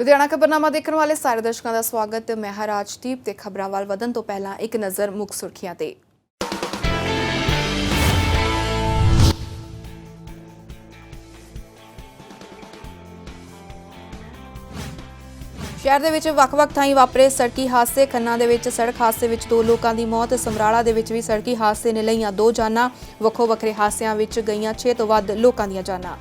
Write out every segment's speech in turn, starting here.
ਲੁਧਿਆਣਾ ਖਬਰਨਾਮਾ ਦੇਖਣ ਵਾਲੇ ਸਾਰੇ ਦਰਸ਼ਕਾਂ ਦਾ ਸਵਾਗਤ। ਮੈਂ ਹਾਂ ਰਾਜਦੀਪ ਤੇ ਖਬਰਾਂ ਵੱਲ ਵਧਣ ਤੋਂ ਪਹਿਲਾਂ ਇੱਕ ਨਜ਼ਰ ਮੁੱਖ ਸੁਰਖੀਆਂ ਤੇ। ਸ਼ਹਿਰ ਦੇ ਵਿੱਚ ਵੱਖ-ਵੱਖ ਥਾਈਂ ਵਾਪਰੇ ਸੜਕੀ ਹਾਦਸੇ। ਖੰਨਾ ਦੇ ਵਿੱਚ ਸੜਕ ਹਾਦਸੇ ਵਿੱਚ ਦੋ ਲੋਕਾਂ ਦੀ ਮੌਤ। ਸਮਰਾਲਾ ਦੇ ਵਿੱਚ ਵੀ ਸੜਕੀ ਹਾਦਸੇ ਨੇ ਲਈਆਂ ਦੋ ਜਾਨਾਂ। ਵੱਖੋ ਵੱਖਰੇ ਹਾਦਸਿਆਂ ਵਿੱਚ ਗਈਆਂ 6 ਤੋਂ ਵੱਧ ਲੋਕਾਂ ਦੀਆਂ ਜਾਨਾਂ।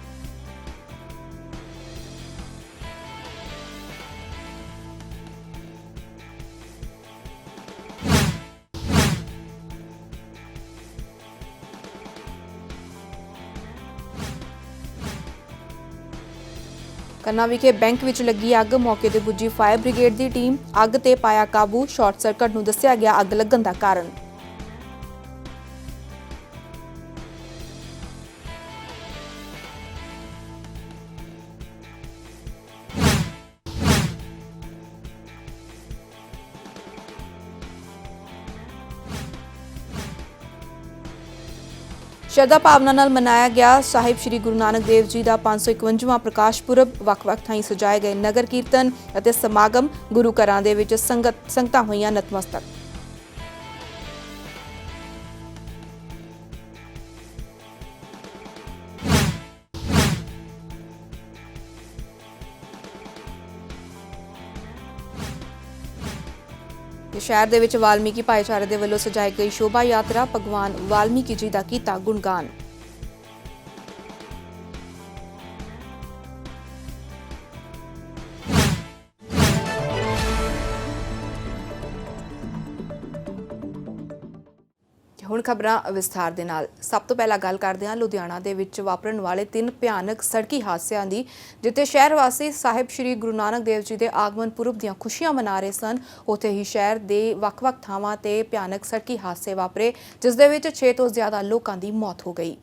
ਕੰਨਾ ਵਿਖੇ ਬੈਂਕ ਵਿੱਚ ਲੱਗੀ ਅੱਗ। ਮੌਕੇ ਤੇ ਪੁੱਜੀ ਫਾਇਰ ਬ੍ਰਿਗੇਡ ਦੀ ਟੀਮ ਅੱਗ ਤੇ ਪਾਇਆ ਕਾਬੂ। ਸ਼ਾਰਟ ਸਰਕਟ ਨੂੰ ਦੱਸਿਆ ਗਿਆ ਅੱਗ ਲੱਗਣ ਦਾ ਕਾਰਨ। ਸ਼ਰਧਾ ਭਾਵਨਾ ਨਾਲ ਮਨਾਇਆ ਗਿਆ। ਸਾਹਿਬ ਸ੍ਰੀ ਗੁਰੂ ਨਾਨਕ ਦੇਵ ਜੀ ਦਾ 551ਵਾਂ ਪ੍ਰਕਾਸ਼ ਪੁਰਬ ਵੱਖ-ਵੱਖ ਥਾਈਂ ਸਜਾਏ ਗਏ ਨਗਰ ਕੀਰਤਨ ਅਤੇ ਸਮਾਗਮ ਗੁਰੂ ਘਰਾਂ ਦੇ ਵਿੱਚ ਸੰਗਤ ਸੰਗਤਾਂ ਹੋਈਆਂ ਨਤਮਸਤਕ। ਸ਼ਹਿਰ ਦੇ ਵਿੱਚ ਵਾਲਮੀਕੀ ਭਾਈਚਾਰੇ ਦੇ ਵੱਲੋਂ ਸਜਾਈ ਗਈ ਸ਼ੋਭਾ ਯਾਤਰਾ, ਭਗਵਾਨ ਵਾਲਮੀਕੀ ਜੀ ਦਾ ਕੀਤਾ ਗੁਣਗਾਨ। ਹੁਣ ਖਬਰਾਂ ਵਿਸਥਾਰ ਦੇ ਨਾਲ। ਸਭ ਤੋਂ ਪਹਿਲਾਂ ਗੱਲ ਕਰਦੇ ਹਾਂ ਲੁਧਿਆਣਾ ਦੇ ਵਿੱਚ ਵਾਪਰਨ ਵਾਲੇ ਤਿੰਨ ਭਿਆਨਕ ਸੜਕੀ ਹਾਦਸਿਆਂ ਦੀ, ਜਿੱਥੇ ਸ਼ਹਿਰ ਵਾਸੀ ਸਾਹਿਬ ਸ੍ਰੀ ਗੁਰੂ ਨਾਨਕ ਦੇਵ ਜੀ ਦੇ ਆਗਮਨ ਪੁਰਬ ਦੀਆਂ ਖੁਸ਼ੀਆਂ ਮਨਾ ਰਹੇ ਸਨ। ਉੱਥੇ ਹੀ ਸ਼ਹਿਰ ਦੇ ਵੱਖ-ਵੱਖ ਥਾਵਾਂ ਤੇ ਭਿਆਨਕ ਸੜਕੀ ਹਾਦਸੇ ਵਾਪਰੇ, ਜਿਸ ਦੇ ਵਿੱਚ 6 ਤੋਂ ਜ਼ਿਆਦਾ ਲੋਕਾਂ ਦੀ ਮੌਤ ਹੋ ਗਈ।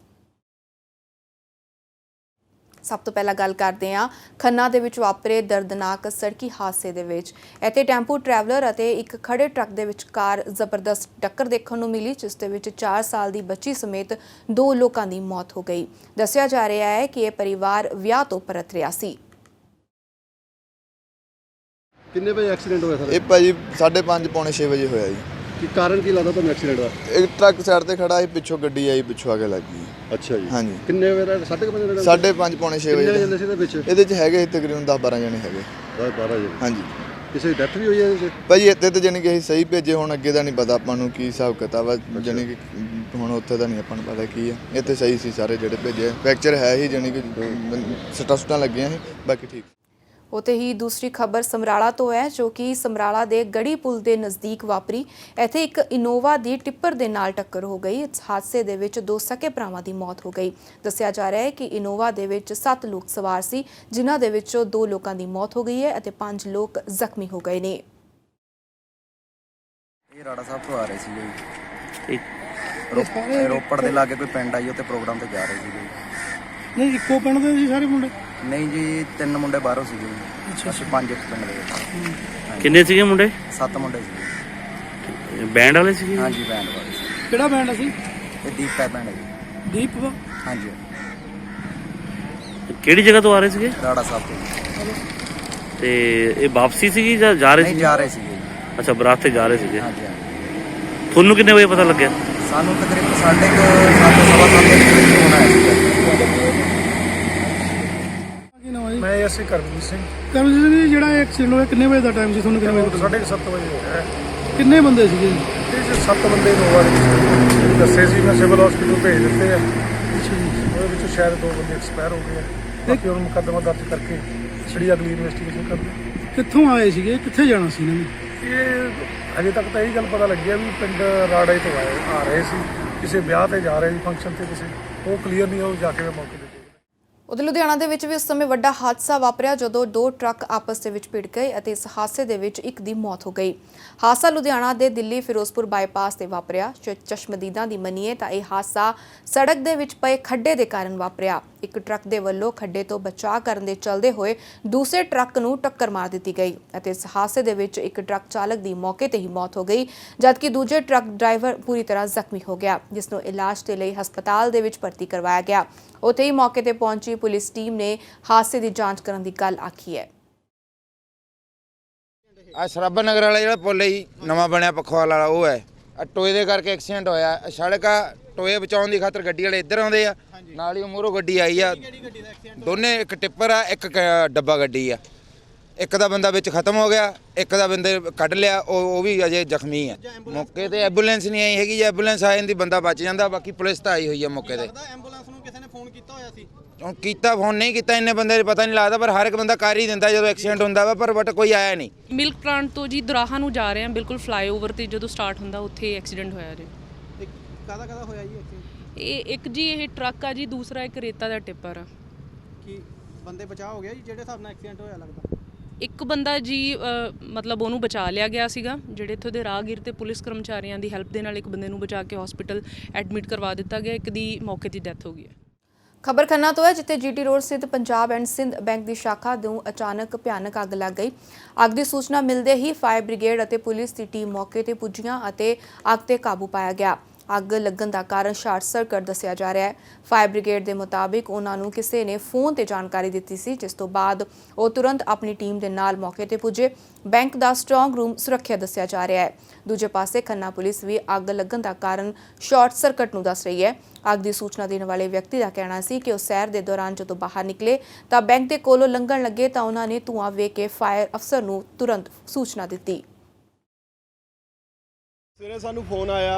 ਸਭ ਤੋਂ ਪਹਿਲਾਂ ਗੱਲ ਕਰਦੇ ਹਾਂ ਖੰਨਾ ਦੇ ਵਿੱਚ ਵਾਪਰੇ ਦਰਦਨਾਕ ਸੜਕੀ ਹਾਦਸੇ ਦੇ ਵਿੱਚ। ਇੱਥੇ ਟੈਂਪੂ ਟਰੈਵਲਰ ਅਤੇ ਇੱਕ ਖੜੇ ਟਰੱਕ ਦੇ ਵਿਚਕਾਰ ਜ਼ਬਰਦਸਤ ਟੱਕਰ ਦੇਖਣ ਨੂੰ ਮਿਲੀ ਜਿਸ ਦੇ ਵਿੱਚ 4 ਸਾਲ ਦੀ ਬੱਚੀ ਸਮੇਤ ਦੋ ਲੋਕਾਂ ਦੀ ਮੌਤ ਹੋ ਗਈ। ਦੱਸਿਆ ਜਾ ਰਿਹਾ ਹੈ ਕਿ ਇਹ ਪਰਿਵਾਰ ਵਿਆਹ ਤੋਂ ਪਰਤ ਰਿਹਾ ਸੀ। ਕਿੰਨੇ ਵਜੇ ਐਕਸੀਡੈਂਟ ਹੋਇਆ ਸਰ ਇਹ ਭਾਜੀ 5:30 ਪੌਣੇ 6 ਵਜੇ ਹੋਇਆ ਜੀ। ਕੀ ਕਾਰਨ ਕੀ ਲੱਗਦਾ ਤੁਹਾਨੂੰ ਐਕਸੀਡੈਂਟ ਦਾ? ਇੱਕ ਟਰੱਕ ਸਾਈਡ ਤੇ ਖੜਾ ਸੀ ਪਿੱਛੋਂ ਗੱਡੀ ਆਈ ਪਿੱਛੋਂ ਆ ਕੇ ਲੱਗ ਗਈ। ਅੱਛਾ ਜੀ। ਹਾਂਜੀ। ਕਿੰਨੇ ਵਜੇ ਦਾ ਸਾਢੇ ਕੁ ਪੰਜ ਵਜੇ ਦਾ 5:30 ਪੌਣੇ 6 ਕਿੰਨੇ ਵਜੇ ਜਾਂਦੇ ਸੀ ਇਹਦੇ ਵਿੱਚ? ਇਹਦੇ ਚ ਹੈਗੇ ਸੀ ਤਕਰੀਬਨ 10 12 ਜਣੇ ਹੈਗੇ। 10 12 ਜੀ ਹਾਂਜੀ। ਕਿਸੇ ਦੀ ਡੈਥ ਵੀ ਹੋਈ ਹੈ ਇਹਦੇ 'ਚ ਭਾਜੀ ਇੱਥੇ ਤੇ ਜਾਣੀ ਕਿ ਅਸੀਂ ਸਹੀ ਭੇਜੇ ਹੁਣ ਅੱਗੇ ਦਾ ਨਹੀਂ ਪਤਾ ਆਪਾਂ ਨੂੰ ਕੀ ਹਿਸਾਬ ਕਿਤਾਬ ਆ। ਜਾਣੀ ਕਿ ਹੁਣ ਉੱਥੇ ਦਾ ਨਹੀਂ ਆਪਾਂ ਨੂੰ ਪਤਾ ਕੀ ਆ। ਇੱਥੇ ਸਹੀ ਸੀ ਸਾਰੇ ਜਿਹੜੇ ਭੇਜੇ। ਫ੍ਰੈਕਚਰ ਹੈ ਹੀ ਜਾਣੀ ਕਿ ਸੱਟਾਂ ਸੁੱਟਾਂ ਲੱਗੀਆਂ ਸੀ ਬਾਕੀ ਠੀਕ। ਉਤੇ ਹੀ ਦੂਸਰੀ ਖਬਰ ਸਮਰਾਲਾ ਤੋਂ ਹੈ ਜੋ ਕਿ ਸਮਰਾਲਾ ਦੇ ਗੜੀ ਪੁਲ ਦੇ ਨਜ਼ਦੀਕ ਵਾਪਰੀ। ਇੱਥੇ ਇੱਕ ਇਨੋਵਾ ਦੀ ਟਿੱਪਰ ਦੇ ਨਾਲ ਟੱਕਰ ਹੋ ਗਈ। ਇਸ ਹਾਦਸੇ ਦੇ ਵਿੱਚ ਦੋ ਸਕੇ ਭਰਾਵਾਂ ਦੀ ਮੌਤ ਹੋ ਗਈ। ਦੱਸਿਆ ਜਾ ਰਿਹਾ ਹੈ ਕਿ ਇਨੋਵਾ ਦੇ ਵਿੱਚ 7 ਲੋਕ ਸਵਾਰ ਸੀ ਜਿਨ੍ਹਾਂ ਦੇ ਵਿੱਚੋਂ ਦੋ ਲੋਕਾਂ ਦੀ ਮੌਤ ਹੋ ਗਈ ਹੈ ਅਤੇ 5 ਲੋਕ ਜ਼ਖਮੀ ਹੋ ਗਏ ਨੇ। ਇਹ ਰਾੜਾ ਸਾਹਿਬ ਤੋਂ ਆ ਰਹੇ ਸੀਗੇ ਜੀ। ਰੋਪੜ ਦੇ ਲਾਗੇ ਕੋਈ ਪਿੰਡ ਆਈ ਉੱਥੇ ਪ੍ਰੋਗਰਾਮ ਤੇ ਜਾ ਰਹੇ ਸੀਗੇ। ਜੀ। ਨਹੀਂ ਇੱਕੋ ਪਿੰਡ ਦੇ ਸੀ ਸਾਰੇ ਮੁੰਡੇ। ਨਹੀਂ ਜੀ ਤਿੰਨ ਮੁੰਡੇ ਬਾਹਰੋਂ ਸੀਗੇ। ਜੀ ਅਸੀਂ ਪੰਜ ਇੱਕ ਪਿੰਡ ਦੇ ਵਿੱਚ। ਕਿੰਨੇ ਸੀਗੇ ਮੁੰਡੇ? ਸੱਤ ਮੁੰਡੇ ਸੀਗੇ। ਬੈਂਡ ਵਾਲੇ ਸੀਗੇ? ਹਾਂਜੀ ਬੈਂਡ ਵਾਲੇ ਸੀ ਕਿਹੜਾ ਪਿੰਡ ਸੀ? ਇਹ ਦੀਪ ਪਿੰਡ ਹੈ ਜੀ। ਦੀਪ ਵਾ? ਹਾਂਜੀ। ਕਿਹੜੀ ਜਗ੍ਹਾ ਤੋਂ ਆ ਰਹੇ ਸੀਗੇ? ਰਾੜਾ ਸਾਹਿਬ ਤੋਂ। ਜੀ। ਤੇ ਇਹ ਵਾਪਸੀ ਸੀਗੀ ਜਾਂ ਜਾ ਰਹੇ ਨਹੀਂ ਸੀ ਜਾ ਰਹੇ ਸੀਗੇ ਜੀ। ਅੱਛਾ ਬਰਾਤ ਤੇ ਜਾ ਰਹੇ ਸੀਗੇ। ਹਾਂਜੀ ਹਾਂਜੀ। ਤੁਹਾਨੂੰ ਕਿੰਨੇ ਵਜੇ ਪਤਾ ਲੱਗਿਆ? ਸਾਨੂੰ ਤਕਰੀਬਨ ਸਾਢੇ ਕੁ ਸੱਤ ਸਵਾ ਸੱਤ ਦੇ ਵਿੱਚ ਫੋਨ ਆਇਆ ਸੀਗਾ ਹੈ ਅਸੀਂ ਕਰਮਜੀਤ ਸਿੰਘ। ਕਰਮਜੀਤ ਸਿੰਘ ਜੀ ਜਿਹੜਾ ਐਕਸੀਡੈਂਟ ਹੋਇਆ ਕਿੰਨੇ ਵਜੇ ਦਾ ਟਾਈਮ ਸੀ ਤੁਹਾਨੂੰ ਕਿੰਨੇ ਵਜੇ ਸਾਢੇ ਕੁ ਸੱਤ ਵਜੇ ਹੋਇਆ ਹੈ। ਕਿੰਨੇ ਬੰਦੇ ਸੀਗੇ ਜੀ? ਇਹ ਸੱਤ ਬੰਦੇ ਦੇ ਜਿਹੜੇ ਦੱਸੇ ਸੀ ਮੈਂ ਸਿਵਲ ਹਸਪੀਟਲ ਭੇਜ ਦਿੱਤੇ ਆ। ਉਹਦੇ ਵਿੱਚੋਂ ਸ਼ਾਇਦ ਦੋ ਬੰਦੇ ਐਕਸਪਾਇਰ ਹੋ ਗਏ ਆ। ਬਾਕੀ ਹੁਣ ਮੁਕੱਦਮਾ ਦਰਜ ਕਰਕੇ ਜਿਹੜੀ ਅਗਲੀ ਇਨਵੈਸਟੀਗੇਸ਼ਨ ਕਰਦੇ ਕਿੱਥੋਂ ਆਏ ਸੀਗੇ? ਕਿੱਥੇ ਜਾਣਾ ਸੀ ਇਹਨਾਂ ਨੇ? ਇਹ ਅਜੇ ਤੱਕ ਤਾਂ ਇਹ ਗੱਲ ਪਤਾ ਲੱਗਿਆ ਵੀ ਪਿੰਡ ਰਾੜੇ ਤੋਂ ਆਏ ਆ ਰਹੇ ਸੀ। ਕਿਸੇ ਵਿਆਹ ਤੇ ਜਾ ਰਹੇ ਸੀ ਫੰਕਸ਼ਨ ਤੇ ਕਿਸੇ ਉਹ ਕਲੀਅਰ ਨਹੀਂ ਉਹ ਜਾ ਕੇ ਮੈਂ ਮੌਕੇ ਤੇ ਉਧਰ ਲੁਧਿਆਣਾ ਦੇ ਵਿੱਚ ਵੀ ਉਸ ਸਮੇਂ ਵੱਡਾ ਹਾਦਸਾ ਵਾਪਰਿਆ ਜਦੋਂ ਦੋ ਟਰੱਕ ਆਪਸ ਦੇ ਵਿੱਚ ਭਿੜ ਗਏ ਅਤੇ ਇਸ ਹਾਦਸੇ ਦੇ ਵਿੱਚ ਇੱਕ ਦੀ ਮੌਤ ਹੋ ਗਈ। ਹਾਦਸਾ ਲੁਧਿਆਣਾ ਦੇ ਦਿੱਲੀ ਫਿਰੋਜ਼ਪੁਰ ਬਾਈਪਾਸ ਤੇ ਵਾਪਰਿਆ। ਚਸ਼ਮਦੀਦਾਂ ਦੀ ਮੰਨੀਏ ਤਾਂ ਇਹ ਹਾਦਸਾ ਸੜਕ ਦੇ ਵਿੱਚ ਪਏ ਖੱਡੇ ਦੇ ਕਾਰਨ ਵਾਪਰਿਆ। ਇੱਕ ਟਰੱਕ ਦੇ ਵੱਲੋਂ ਖੱਡੇ ਤੋਂ ਬਚਾਅ ਕਰਨ ਦੇ ਚਲਦੇ ਹੋਏ ਦੂਸਰੇ ਟਰੱਕ ਨੂੰ ਟੱਕਰ ਮਾਰ ਦਿੱਤੀ ਗਈ ਅਤੇ ਇਸ ਹਾਦਸੇ ਦੇ ਵਿੱਚ ਇੱਕ ਟਰੱਕ ਚਾਲਕ ਦੀ ਮੌਕੇ ਤੇ ਹੀ ਮੌਤ ਹੋ ਗਈ, ਜਦਕਿ ਦੂਜੇ ਟਰੱਕ ਡਰਾਈਵਰ ਪੂਰੀ ਤਰ੍ਹਾਂ ਜ਼ਖਮੀ ਹੋ ਗਿਆ, ਜਿਸ ਨੂੰ ਇਲਾਜ ਦੇ ਲਈ ਹਸਪਤਾਲ ਦੇ ਵਿੱਚ ਭਰਤੀ ਕਰਵਾਇਆ ਗਿਆ। ਉੱਥੇ ਹੀ ਮੌਕੇ ਤੇ ਪਹੁੰਚੀ ਪੁਲਿਸ ਟੀਮ ਨੇ ਹਾਦਸੇ ਦੀ ਜਾਂਚ ਕਰਨ ਦੀ ਗੱਲ ਆਖੀ ਹੈ। ਆ ਸਰਾਭਾ ਨਗਰ ਵਾਲਾ ਜਿਹੜਾ ਪੁੱਲ ਹੈ ਨਵਾਂ ਬਣਿਆ ਪਖਵਾਲ ਵਾਲਾ, ਉਹ ਹੈ। ਟੋਏ ਦੇ ਕਰਕੇ ਐਕਸੀਡੈਂਟ ਹੋਇਆ। ਸੜਕ ਆ ਟੋਏ ਬਚਾਉਣ ਦੀ ਖਾਤਰ ਗੱਡੀ ਵਾਲੇ ਇੱਧਰ ਆਉਂਦੇ ਆ। ਨਾਲ ਹੀ ਮੂਹਰੋਂ ਗੱਡੀ ਆਈ ਆ। ਦੋਨੇ ਇੱਕ ਟਿੱਪਰ ਆ ਇੱਕ ਕ- ਡੱਬਾ ਗੱਡੀ ਆ। ਇੱਕ ਦਾ ਬੰਦਾ ਵਿੱਚ ਖਤਮ ਹੋ ਗਿਆ ਇੱਕ ਦਾ ਬੰਦੇ ਕੱਢ ਲਿਆ ਉਹ ਉਹ ਵੀ ਅਜੇ ਜ਼ਖਮੀ ਆ। ਮੌਕੇ ਤੇ ਐਂਬੂਲੈਂਸ ਨਹੀਂ ਆਈ ਹੈਗੀ ਜੇ ਐਂਬੂਲੈਂਸ ਆ ਜਾਂਦੀ ਬੰਦਾ ਬਚ ਜਾਂਦਾ ਬਾਕੀ ਪੁਲਿਸ ਤਾਂ ਆਈ ਹੋਈ ਆ ਮੌਕੇ ਤੇ। ਐਂਬੂਲੈਂਸ ਨੂੰ ਕਿਸੇ ਨੇ ਫੋਨ ਕੀਤਾ ਹੋਇਆ ਸੀ? ਹੁਣ ਕੀਤਾ ਫੋਨ ਨਹੀਂ ਕੀਤਾ ਇੰਨੇ ਬੰਦੇ ਨੂੰ ਪਤਾ ਨਹੀਂ ਲੱਗਦਾ ਪਰ ਹਰ ਇੱਕ ਬੰਦਾ ਕਰ ਹੀ ਦਿੰਦਾ ਜਦੋਂ ਐਕਸੀਡੈਂਟ ਹੁੰਦਾ ਵਾ ਪਰ ਬਟ ਕੋਈ ਆਇਆ ਨਹੀਂ। ਮਿਲਕ ਪਲਾਂਟ ਤੋਂ ਜੀ ਦੁਰਾਹਾ ਨੂੰ ਜਾ ਰਹੇ ਹਾਂ ਬਿਲਕੁਲ ਫਲਾਈਓਵਰ ਤੇ ਜਦੋਂ ਸਟਾਰਟ ਹੁੰਦਾ ਉੱਥੇ ਐਕਸੀਡੈਂਟ ਹੋਇਆ ਜੀ। ਕਾਦਾ ਕਾਦਾ ਹੋਇਆ ਜੀ ਇੱਥੇ? ਇਹ ਇੱਕ ਜੀ ਇਹ ਟਰੱਕ ਆ ਜੀ ਦੂਸਰਾ ਇੱਕ ਰੇਤਾ ਦਾ ਟਿੱਪਰ ਆ। ਕੀ ਬੰਦੇ ਬਚਾਅ ਹੋ ਗਿਆ ਜੀ ਜਿਹੜੇ ਹਿਸਾਬ ਨਾਲ ਐਕਸੀਡੈਂਟ ਹੋਇਆ ਲੱਗਦਾ? ਇੱਕ ਬੰਦਾ ਜੀ ਮਤਲਬ ਉਹਨੂੰ ਬਚਾ ਲਿਆ ਗਿਆ ਸੀਗਾ ਜਿਹੜੇ ਇੱਥੋਂ ਦੇ ਰਾਹਗੀਰ ਤੇ ਪੁਲਿਸ ਕਰਮਚਾਰੀਆਂ ਦੀ ਹੈਲਪ ਦੇ ਨਾਲ ਇੱਕ ਬੰਦੇ ਨੂੰ ਬਚਾ ਕੇ ਹਸਪੀਟਲ ਐਡਮਿਟ ਕਰਵਾ ਦਿੱਤਾ ਗਿਆ ਇੱਕ ਦੀ ਮੌਕੇ ਦੀ ਡੈਥ ਹੋ ਗਈ ਹੈ। ਖਬਰ ਖੰਨਾ ਤੋਂ ਹੈ, ਜਿੱਥੇ ਜੀਟੀ ਰੋਡ ਸਥਿਤ ਪੰਜਾਬ ਐਂਡ ਸਿੰਧ ਬੈਂਕ ਦੀ ਸ਼ਾਖਾ ਨੂੰ ਅਚਾਨਕ ਭਿਆਨਕ ਅੱਗ ਲੱਗ ਗਈ। ਅੱਗ ਦੀ ਸੂਚਨਾ ਮਿਲਦੇ ਹੀ ਫਾਇਰ ਬ੍ਰਿਗੇਡ ਅਤੇ ਪੁਲਿਸ ਦੀ ਟੀਮ ਮੌਕੇ ਤੇ ਪੁੱਜੀਆਂ ਅਤੇ ਅੱਗ ਤੇ ਕਾਬੂ ਪਾਇਆ ਗਿਆ। ਅੱਗ ਲੱਗਣ ਦਾ ਕਾਰਨ ਸ਼ਾਰਟ ਸਰਕਟ ਦੱਸਿਆ ਜਾ ਰਿਹਾ ਹੈ। ਫਾਇਰ ਬ੍ਰਿਗੇਡ ਦੇ ਮੁਤਾਬਿਕ ਉਹਨਾਂ ਨੂੰ ਕਿਸੇ ਨੇ ਫੋਨ ਤੇ ਜਾਣਕਾਰੀ ਦਿੱਤੀ ਸੀ, ਜਿਸ ਤੋਂ ਬਾਅਦ ਉਹ ਤੁਰੰਤ ਆਪਣੀ ਟੀਮ ਦੇ ਨਾਲ ਮੌਕੇ ਤੇ ਪੁੱਜੇ। ਬੈਂਕ ਦਾ ਸਟਰੋਂਗ ਰੂਮ ਸੁਰੱਖਿਆ ਦੱਸਿਆ ਜਾ ਰਿਹਾ ਹੈ। ਦੂਜੇ ਪਾਸੇ ਖੰਨਾ ਪੁਲਿਸ ਵੀ ਅੱਗ ਲੱਗਣ ਦਾ ਕਾਰਨ ਸ਼ਾਰਟ ਸਰਕਟ ਨੂੰ ਦੱਸ ਰਹੀ ਹੈ। ਅੱਗ ਦੀ ਸੂਚਨਾ ਦੇਣ ਵਾਲੇ ਵਿਅਕਤੀ ਦਾ ਕਹਿਣਾ ਸੀ ਕਿ ਉਹ ਸੈਰ ਦੇ ਦੌਰਾਨ ਜਦੋਂ ਬਾਹਰ ਨਿਕਲੇ ਤਾਂ ਬੈਂਕ ਦੇ ਕੋਲੋਂ ਲੰਘਣ ਲੱਗੇ ਤਾਂ ਉਹਨਾਂ ਨੇ ਧੂੰਆਂ ਵੇਖ ਕੇ ਫਾਇਰ ਅਫਸਰ ਨੂੰ ਤੁਰੰਤ ਸੂਚਨਾ ਦਿੱਤੀ। ਸਵੇਰੇ ਸਾਨੂੰ ਫੋਨ ਆਇਆ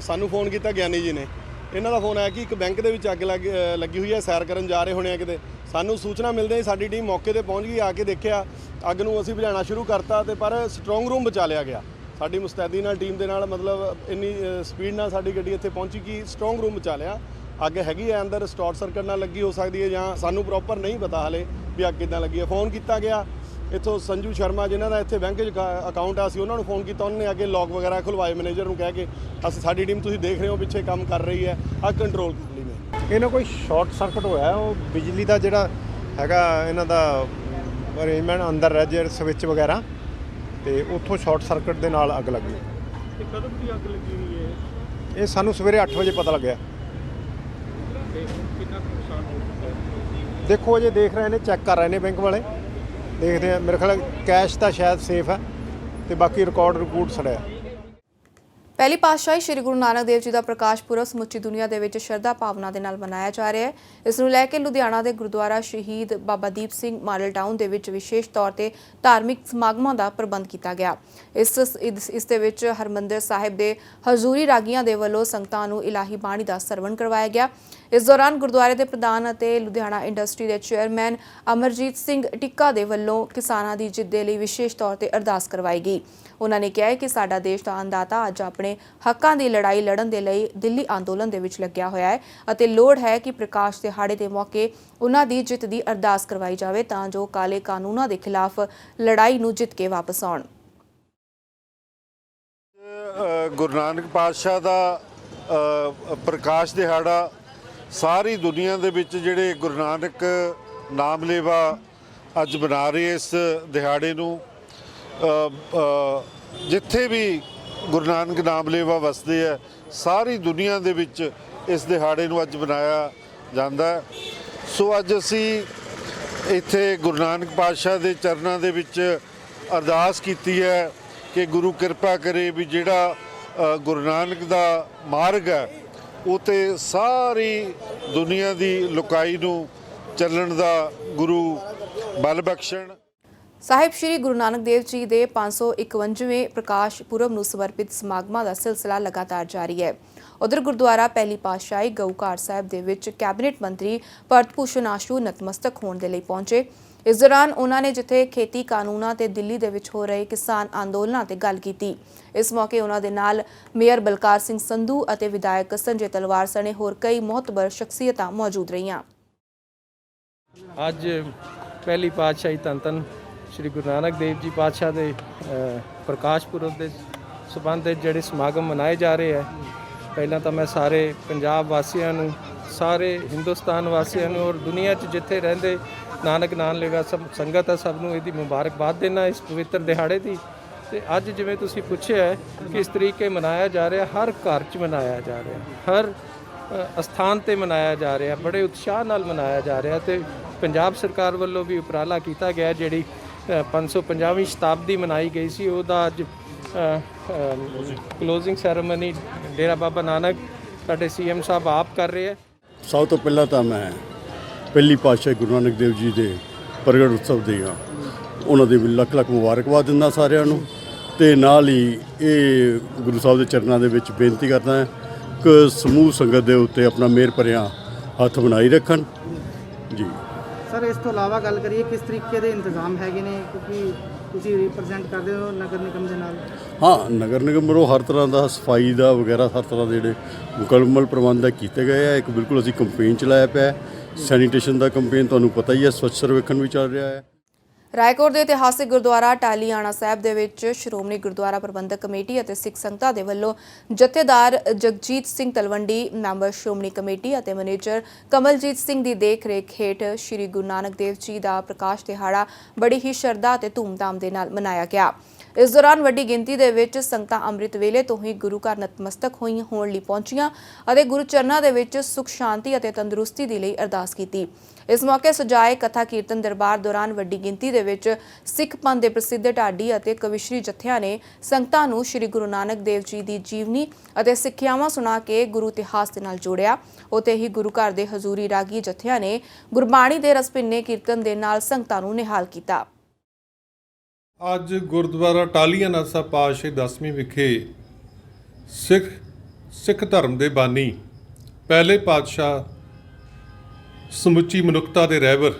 ਸਾਨੂੰ ਫੋਨ ਕੀਤਾ ਗਿਆਨੀ ਜੀ ਨੇ। ਇਹਨਾਂ ਦਾ ਫੋਨ ਆਇਆ ਕਿ ਇੱਕ ਬੈਂਕ ਦੇ ਵਿੱਚ ਅੱਗ ਲੱਗ- ਲੱਗੀ ਹੋਈ ਹੈ, ਸੈਰ ਕਰਨ ਜਾ ਰਹੇ ਹੋਣੇ ਆ ਕਿਤੇ। ਸਾਨੂੰ ਸੂਚਨਾ ਮਿਲਦੇ ਹੀ ਸਾਡੀ ਟੀਮ ਮੌਕੇ ਤੇ ਪਹੁੰਚ ਗਈ, ਆ ਕੇ ਦੇਖਿਆ, ਅੱਗ ਨੂੰ ਅਸੀਂ ਬੁਝਾਉਣਾ ਸ਼ੁਰੂ ਕਰਤਾ ਤੇ ਪਰ ਸਟਰੋਂਗ ਰੂਮ ਬਚਾ ਲਿਆ ਗਿਆ। ਸਾਡੀ ਮੁਸਤੈਦੀ ਨਾਲ, ਟੀਮ ਦੇ ਨਾਲ ਮਤਲਬ ਇੰਨੀ ਸਪੀਡ ਨਾਲ ਸਾਡੀ ਗੱਡੀ ਇੱਥੇ ਪਹੁੰਚੀ ਕਿ ਸਟਰੋਂਗ ਰੂਮ ਬਚਾ ਲਿਆ। ਅੱਗ ਹੈਗੀ ਹੈ ਅੰਦਰ ਸਟਾਰਟ ਸਰਕਟ ਨਾਲ ਲੱਗੀ ਹੋ ਸਕਦੀ ਹੈ ਜਾਂ ਸਾਨੂੰ ਪ੍ਰੋਪਰ ਨਹੀਂ ਪਤਾ ਹਲੇ ਵੀ ਅੱਗ ਕਿੱਦਾਂ ਲੱਗੀ ਹੈ। ਫੋਨ ਕੀਤਾ ਗਿਆ ਇੱਥੋਂ ਸੰਜੂ ਸ਼ਰਮਾ ਜਿਨ੍ਹਾਂ ਦਾ ਇੱਥੇ ਬੈਂਕ 'ਚ ਅਕਾਊਂਟ ਆ ਸੀ ਉਹਨਾਂ ਨੂੰ ਫੋਨ ਕੀਤਾ ਉਹਨਾਂ ਨੇ ਅੱਗੇ ਲੌਕ ਵਗੈਰਾ ਖੁਲਵਾਏ ਮੈਨੇਜਰ ਨੂੰ ਕਹਿ ਕੇ ਅਸੀਂ ਸਾਡੀ ਟੀਮ ਤੁਸੀਂ ਦੇਖ ਰਹੇ ਹੋ ਪਿੱਛੇ ਕੰਮ ਕਰ ਰਹੀ ਹੈ ਅੱਗ ਕੰਟਰੋਲ ਲਈ ਨੇ ਇਹਨਾਂ ਕੋਈ ਸ਼ਾਰਟ ਸਰਕਟ ਹੋਇਆ ਹੈ, ਉਹ ਬਿਜਲੀ ਦਾ ਜਿਹੜਾ ਹੈਗਾ ਇਹਨਾਂ ਦਾ ਅਰੇਂਜਮੈਂਟ ਅੰਦਰ ਹੈ ਜੇ ਸਵਿਚ ਵਗੈਰਾ ਤੇ ਉੱਥੋਂ ਸ਼ਾਰਟ ਸਰਕਟ ਦੇ ਨਾਲ ਅੱਗ ਲੱਗੀ ਤੇ ਕਦੋਂ ਦੀ ਅੱਗ ਲੱਗੀ ਹੋਈ ਹੈ? ਇਹ ਸਾਨੂੰ ਸਵੇਰੇ 8 ਵਜੇ ਪਤਾ ਲੱਗਿਆ। ਦੇਖੋ ਅਜੇ ਦੇਖ ਰਹੇ ਨੇ ਚੈੱਕ ਕਰ ਰਹੇ ਨੇ ਬੈਂਕ ਵਾਲੇ। ਦੇਖਦੇ ਆ ਮੇਰੇ ਖਿਆਲ ਕੈਸ਼ ਤਾਂ ਸ਼ਾਇਦ ਸੇਫ ਹੈ ਤੇ ਬਾਕੀ ਰਿਕਾਰਡ ਰਿਪੋਰਟ ਸੜਿਆ। ਪਹਿਲੀ ਪਾਤਸ਼ਾਹੀ ਸ੍ਰੀ ਗੁਰੂ ਨਾਨਕ ਦੇਵ ਜੀ ਦਾ ਪ੍ਰਕਾਸ਼ ਪੁਰਬ ਸਮੁੱਚੀ ਦੁਨੀਆ ਦੇ ਵਿੱਚ ਸ਼ਰਧਾ ਭਾਵਨਾ ਦੇ ਨਾਲ ਮਨਾਇਆ ਜਾ ਰਿਹਾ ਹੈ। ਇਸ ਨੂੰ ਲੈ ਕੇ ਲੁਧਿਆਣਾ ਦੇ ਗੁਰਦੁਆਰਾ ਸ਼ਹੀਦ ਬਾਬਾ ਦੀਪ ਸਿੰਘ ਮਾਡਲ ਟਾਊਨ ਦੇ ਵਿੱਚ ਵਿਸ਼ੇਸ਼ ਤੌਰ ਤੇ ਧਾਰਮਿਕ ਸਮਾਗਮਾਂ ਦਾ ਪ੍ਰਬੰਧ ਕੀਤਾ ਗਿਆ। ਇਸ ਇਸ ਇਸ ਦੇ ਵਿੱਚ ਹਰਮੰਦਰ ਸਾਹਿਬ ਦੇ ਹਜ਼ੂਰੀ ਰਾਗੀਆਂ ਦੇ ਵੱਲੋਂ ਸੰਗਤਾਂ ਨੂੰ ਇਲਾਹੀ ਬਾਣੀ ਦਾ ਸਰਵਣ ਕਰਵਾਇਆ ਗਿਆ। ਇਸ ਦੌਰਾਨ ਗੁਰਦੁਆਰੇ ਦੇ ਪ੍ਰਧਾਨ ਅਤੇ ਲੁਧਿਆਣਾ ਇੰਡਸਟਰੀ ਦੇ ਚੇਅਰਮੈਨ ਅਮਰਜੀਤ ਸਿੰਘ ਟਿੱਕਾ ਦੇ ਵੱਲੋਂ ਕਿਸਾਨਾਂ ਦੀ ਜਿੱਤ ਦੇ ਲਈ ਵਿਸ਼ੇਸ਼ ਤੌਰ ਤੇ ਅਰਦਾਸ ਕਰਵਾਈ ਗਈ। ਉਹਨਾਂ ਨੇ ਕਿਹਾ ਕਿ ਸਾਡਾ ਦੇਸ਼ ਦਾ ਅੰਦਾਤਾ ਅੱਜ ਆਪਣੇ ਹੱਕਾਂ ਦੀ ਲੜਾਈ ਲੜਨ ਦੇ ਲਈ ਦਿੱਲੀ ਅੰਦੋਲਨ ਦੇ ਵਿੱਚ ਲੱਗਿਆ ਹੋਇਆ ਹੈ ਅਤੇ ਲੋੜ ਹੈ ਕਿ ਪ੍ਰਕਾਸ਼ ਦਿਹਾੜੇ ਦੇ ਮੌਕੇ ਉਹਨਾਂ ਦੀ ਜਿੱਤ ਦੀ ਅਰਦਾਸ ਕਰਵਾਈ ਜਾਵੇ ਤਾਂ ਜੋ ਕਾਲੇ ਕਾਨੂੰਨਾਂ ਦੇ ਖਿਲਾਫ ਲੜਾਈ ਨੂੰ ਜਿੱਤ ਕੇ ਵਾਪਸ ਆਉਣ। ਗੁਰੂ ਨਾਨਕ ਪਾਤਸ਼ਾਹ ਦਾ ਪ੍ਰਕਾਸ਼ ਦਿਹਾੜਾ ਸਾਰੀ ਦੁਨੀਆ ਦੇ ਵਿੱਚ ਜਿਹੜੇ ਗੁਰੂ ਨਾਨਕ ਨਾਮ ਲੇਵਾ ਅੱਜ ਬਣਾ ਰਹੇ ਇਸ ਦਿਹਾੜੇ ਨੂੰ ਜਿੱਥੇ ਵੀ ਗੁਰੂ ਨਾਨਕ ਨਾਮ ਲੇਵਾ ਵਸਦੇ ਆ, ਸਾਰੀ ਦੁਨੀਆ ਦੇ ਵਿੱਚ ਇਸ ਦਿਹਾੜੇ ਨੂੰ ਅੱਜ ਮਨਾਇਆ ਜਾਂਦਾ ਸੋ ਅੱਜ ਅਸੀਂ ਇੱਥੇ ਗੁਰੂ ਨਾਨਕ ਪਾਤਸ਼ਾਹ ਦੇ ਚਰਨਾਂ ਦੇ ਵਿੱਚ ਅਰਦਾਸ ਕੀਤੀ ਹੈ ਕਿ ਗੁਰੂ ਕਿਰਪਾ ਕਰੇ ਵੀ ਜਿਹੜਾ ਗੁਰੂ ਨਾਨਕ ਦਾ ਮਾਰਗ ਹੈ ਉਹ ਸਾਰੀ ਦੁਨੀਆ ਦੀ ਲੁਕਾਈ ਨੂੰ ਚੱਲਣ ਦਾ ਗੁਰੂ ਬਲ ਬਖਸ਼ਣ। ਸਾਹਿਬ ਸ੍ਰੀ ਗੁਰੂ ਨਾਨਕ ਦੇਵ ਜੀ ਦੇ 551ਵੇਂ ਪ੍ਰਕਾਸ਼ ਪੁਰਬ ਨੂੰ ਸਮਰਪਿਤ ਸਮਾਗਮਾਂ ਦਾ ਸਿਲਸਿਲਾ ਲਗਾਤਾਰ ਜਾਰੀ ਹੈ। ਉਧਰ ਗੁਰਦੁਆਰਾ ਪਹਿਲੀ ਪਾਤਸ਼ਾਹੀ ਗਊਕਾਰ ਸਾਹਿਬ ਦੇ ਵਿੱਚ ਕੈਬਨਿਟ ਮੰਤਰੀ ਭਰਤ ਭੂਸ਼ਣ ਆਸ਼ੂ ਨਤਮਸਤਕ ਹੋਣ ਦੇ ਲਈ ਪਹੁੰਚੇ। ਇਸ ਦੌਰਾਨ ਉਹਨਾਂ ਨੇ ਜਿੱਥੇ ਖੇਤੀ ਕਾਨੂੰਨਾਂ ਤੇ ਦਿੱਲੀ ਦੇ ਵਿੱਚ ਹੋ ਰਹੇ ਕਿਸਾਨ ਅੰਦੋਲਨਾਂ ਤੇ ਗੱਲ ਕੀਤੀ। ਇਸ ਮੌਕੇ ਉਹਨਾਂ ਦੇ ਨਾਲ ਮੇਅਰ ਬਲਕਾਰ ਸਿੰਘ ਸੰਧੂ ਅਤੇ ਵਿਧਾਇਕ ਸੰਜੇ ਤਲਵਾਰ ਸਣੇ ਹੋਰ ਕਈ ਮਹੱਤਵਪੂਰਨ ਸ਼ਖਸੀਅਤਾਂ ਮੌਜੂਦ ਰਹੀਆਂ। ਅੱਜ ਪਹਿਲੀ ਪਾਤਸ਼ਾਹੀ ਧੰਨ ਧੰਨ ਸ੍ਰੀ ਗੁਰੂ ਨਾਨਕ ਦੇਵ ਜੀ ਪਾਤਸ਼ਾਹ ਦੇ ਪ੍ਰਕਾਸ਼ ਪੁਰਬ ਦੇ ਸਬੰਧ ਵਿੱਚ ਜਿਹੜੇ ਸਮਾਗਮ ਮਨਾਏ ਜਾ ਰਹੇ ਹੈ ਪਹਿਲਾਂ ਤਾਂ ਮੈਂ ਸਾਰੇ ਪੰਜਾਬ ਵਾਸੀਆਂ ਨੂੰ, ਸਾਰੇ ਹਿੰਦੁਸਤਾਨ ਵਾਸੀਆਂ ਨੂੰ ਔਰ ਦੁਨੀਆ 'ਚ ਜਿੱਥੇ ਰਹਿੰਦੇ ਨਾਨਕ ਨਾਮ ਲੇਵਾ ਸਭ ਸੰਗਤ ਹੈ ਸਭ ਨੂੰ ਇਹਦੀ ਮੁਬਾਰਕਬਾਦ ਦੇਣਾ ਇਸ ਪਵਿੱਤਰ ਦਿਹਾੜੇ ਦੀ। ਤੇ ਅੱਜ ਜਿਵੇਂ ਤੁਸੀਂ ਪੁੱਛਿਆ ਹੈ, ਕਿਸ ਤਰੀਕੇ ਮਨਾਇਆ ਜਾ ਰਿਹਾ ਹਰ ਘਰ 'ਚ ਮਨਾਇਆ ਜਾ ਰਿਹਾ ਹਰ ਅ, ਅਸਥਾਨ ਤੇ ਮਨਾਇਆ ਜਾ ਰਿਹਾ ਬੜੇ ਉਤਸ਼ਾਹ ਨਾਲ ਮਨਾਇਆ ਜਾ ਰਿਹਾ ਤੇ ਪੰਜਾਬ ਸਰਕਾਰ ਵੱਲੋਂ ਵੀ ਉਪਰਾਲਾ ਕੀਤਾ ਗਿਆ ਜਿਹੜੀ ਅ, 550ਵੀਂ ਸ਼ਤਾਬਦੀ ਮਨਾਈ ਗਈ ਸੀ ਉਹਦਾ ਅੱਜ ਕਲੋਜ਼ਿੰਗ ਸੈਰੇਮਨੀ ਡੇਰਾ ਬਾਬਾ ਨਾਨਕ ਸਾਡੇ ਸੀਐਮ ਸਾਹਿਬ ਆਪ ਕਰ ਰਹੇ ਹੈ। ਸਭ ਤੋਂ ਪਹਿਲਾਂ ਤਾਂ ਮੈਂ ਪਹਿਲੀ ਪਾਤਸ਼ਾਹ ਗੁਰੂ ਨਾਨਕ ਦੇਵ ਜੀ ਦੇ ਪ੍ਰਗਟ ਉਤਸਵ ਦੀਆਂ ਉਹਨਾਂ ਦੇ ਵੀ ਲੱਖ ਲੱਖ ਮੁਬਾਰਕਬਾਦ ਦਿੰਦਾ ਸਾਰਿਆਂ ਨੂੰ। ਤੇ ਨਾਲ ਹੀ ਇਹ ਗੁਰੂ ਸਾਹਿਬ ਦੇ ਚਰਨਾਂ ਦੇ ਵਿੱਚ ਬੇਨਤੀ ਕਰਦਾ ਹਾਂ ਕਿ ਸਮੂਹ ਸੰਗਤ ਦੇ ਉੱਤੇ ਆਪਣਾ ਮਿਹਰ ਭਰਿਆ ਹੱਥ ਬਣਾਈ ਰੱਖਣ। ਜੀ। ਸਰ ਇਸ ਤੋਂ ਇਲਾਵਾ ਗੱਲ ਕਰੀਏ ਕਿਸ ਤਰੀਕੇ ਦੇ ਇੰਤਜ਼ਾਮ ਹੈਗੇ ਨੇ? ਕਿਉਂਕਿ ਤੁਸੀਂ ਰਿਪਰੈਜ਼ੈਂਟ ਕਰਦੇ ਹੋ ਨਗਰ ਨਿਗਮ ਦੇ ਨਾਲ। ਹਾਂ ਨਗਰ ਨਿਗਮ ਵੱਲੋਂ ਹਰ ਤਰ੍ਹਾਂ ਦਾ ਸਫ਼ਾਈ ਦਾ ਵਗੈਰਾ ਹਰ ਤਰ੍ਹਾਂ ਦੇ ਜਿਹੜੇ ਮੁਕੰਮਲ ਪ੍ਰਬੰਧ ਕੀਤੇ ਗਏ ਆ। ਇੱਕ ਬਿਲਕੁਲ ਅਸੀਂ ਕੰਪੇਨ ਚਲਾਇਆ ਪਿਆ ਸੈਨੀਟੇਸ਼ਨ ਦਾ ਕੰਪੇਨ ਤੁਹਾਨੂੰ ਪਤਾ ਹੀ ਹੈ, ਸਵੱਛ ਸਰਵੇਖਣ ਵੀ ਚੱਲ ਰਿਹਾ ਹੈ। ਰਾਏਕੋਟ ਦੇ ਇਤਿਹਾਸਿਕ ਗੁਰਦੁਆਰਾ ਟਾਲੀਆਣਾ ਸਾਹਿਬ ਦੇ ਵਿੱਚ ਸ਼੍ਰੋਮਣੀ ਗੁਰਦੁਆਰਾ ਪ੍ਰਬੰਧਕ ਕਮੇਟੀ ਅਤੇ ਸਿੱਖ ਸੰਗਤਾਂ ਦੇ ਵੱਲੋਂ ਜਥੇਦਾਰ ਜਗਜੀਤ ਸਿੰਘ ਤਲਵੰਡੀ, ਮੈਂਬਰ ਸ਼੍ਰੋਮਣੀ ਕਮੇਟੀ ਅਤੇ ਮੈਨੇਜਰ ਕਮਲਜੀਤ ਸਿੰਘ ਦੀ ਦੇਖਰੇਖ ਹੇਠ ਸ੍ਰੀ ਗੁਰੂ ਨਾਨਕ ਦੇਵ ਜੀ ਦਾ ਪ੍ਰਕਾਸ਼ ਦਿਹਾੜਾ ਬੜੀ ਹੀ ਸ਼ਰਧਾ ਅਤੇ ਧੂਮਧਾਮ ਦੇ ਨਾਲ ਮਨਾਇਆ ਗਿਆ। ਇਸ ਦੌਰਾਨ ਵੱਡੀ ਗਿਣਤੀ ਦੇ ਵਿੱਚ ਸੰਗਤਾਂ ਅੰਮ੍ਰਿਤ ਵੇਲੇ ਤੋਂ ਹੀ ਗੁਰੂ ਘਰ ਨਤਮਸਤਕ ਹੋਈਆਂ ਹੋਣ ਲਈ ਪਹੁੰਚੀਆਂ ਅਤੇ ਗੁਰੂ ਚਰਨਾਂ ਦੇ ਵਿੱਚ ਸੁਖ, ਸ਼ਾਂਤੀ ਅਤੇ ਤੰਦਰੁਸਤੀ ਦੇ ਲਈ ਅਰਦਾਸ ਕੀਤੀ। ਇਸ ਮੌਕੇ ਸਜਾਏ ਕਥਾ ਕੀਰਤਨ ਦਰਬਾਰ ਦੌਰਾਨ ਵੱਡੀ ਗਿਣਤੀ ਦੇ ਵਿੱਚ ਸਿੱਖ ਪੰਥ ਦੇ ਪ੍ਰਸਿੱਧ ਢਾਡੀ ਅਤੇ ਕਵਿਸ਼ਰੀ ਜਥਿਆਂ ਨੇ ਸੰਗਤਾਂ ਨੂੰ ਸ੍ਰੀ ਗੁਰੂ ਨਾਨਕ ਦੇਵ ਜੀ ਦੀ ਜੀਵਨੀ ਅਤੇ ਸਿੱਖਿਆਵਾਂ ਸੁਣਾ ਕੇ ਗੁਰੂ ਇਤਿਹਾਸ ਦੇ ਨਾਲ ਜੋੜਿਆ। ਉਤੇ ਹੀ ਗੁਰੂ ਘਰ ਦੇ ਹਜ਼ੂਰੀ ਰਾਗੀ ਜਥਿਆਂ ਨੇ ਗੁਰਬਾਣੀ ਦੇ ਰਸਪਿੰਨੇ ਕੀਰਤਨ ਦੇ ਨਾਲ ਸੰਗਤਾਂ ਨੂੰ ਨਿਹਾਲ ਕੀਤਾ। ਅੱਜ ਗੁਰਦੁਆਰਾ ਟਾਲੀਆਨਾ ਸਾਹਿਬ ਪਾਤਸ਼ਾਹੀ ਦਸਵੀਂ ਵਿਖੇ ਸਿੱਖ ਸਿੱਖ ਧਰਮ ਦੇ ਬਾਨੀ, ਪਹਿਲੇ ਪਾਤਸ਼ਾਹ ਸਮੁੱਚੀ ਮਨੁੱਖਤਾ ਦੇ ਰਹਿਬਰ